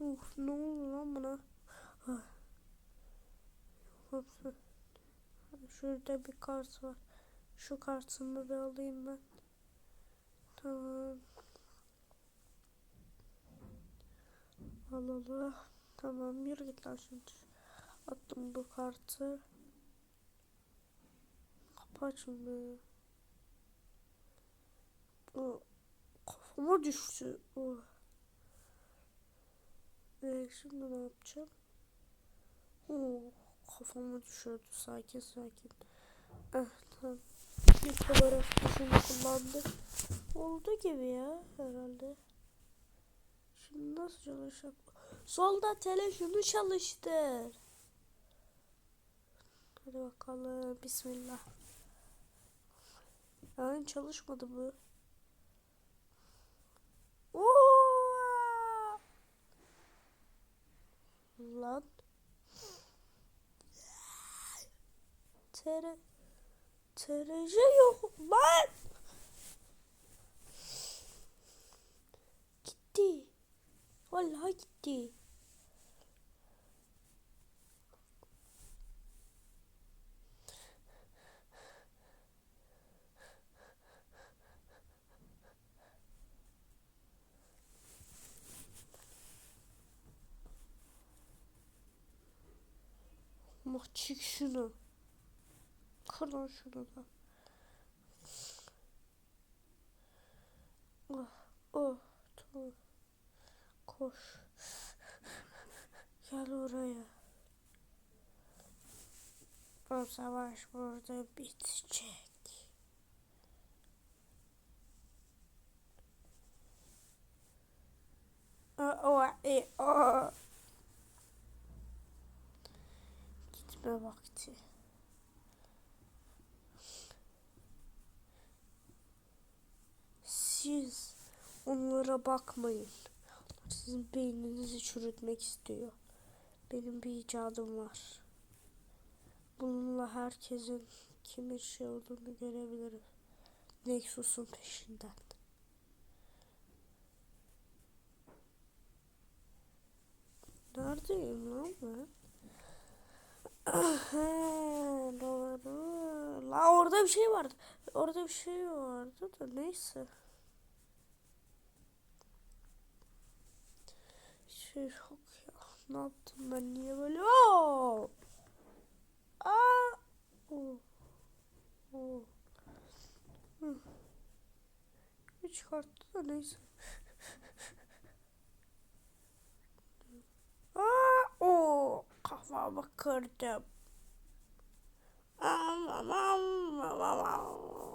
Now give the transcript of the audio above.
Uf, ne oldu lan. Hopsa. Şurada bir kart var. Şu kartımı bir alayım ben. Tamam. Al al. Tamam yürü git lan şimdi. Attım bu kartı. Kapı açılmıyor. O kafama düştü. O. Ee, şimdi ne yapacağım? Oo, kafama düşüyordu. Sakin sakin. Ah tamam. Bir kadar şunu kullandı. Oldu gibi ya herhalde. Şimdi nasıl çalışacak? Solda telefonu çalıştır. Hadi bakalım. Bismillah. Yani çalışmadı bu. Oo! Lan. Tere TRC yok lan. Gitti. Vallahi gitti. Çık şunu. Kırın şunu da. Oh, oh, tamam. Koş. Gel oraya. Bu savaş burada bitecek. Oh, oh, eh, oh. Gitme vakti. Siz onlara bakmayın. Sizin beyninizi çürütmek istiyor. Benim bir icadım var. Bununla herkesin kimin şey olduğunu görebiliriz. Nexus'un peşinden. Neredeyim lan ben? Doğru. La orada bir şey vardı. Orada bir şey vardı da neyse. Şey yok ya. Ne yaptım ben niye böyle? Oo! Aa! Oo. Oo. Hı. Bir çıkarttı da neyse. Aa! Oo! Kafamı kırdım. Am, am, am, am, am.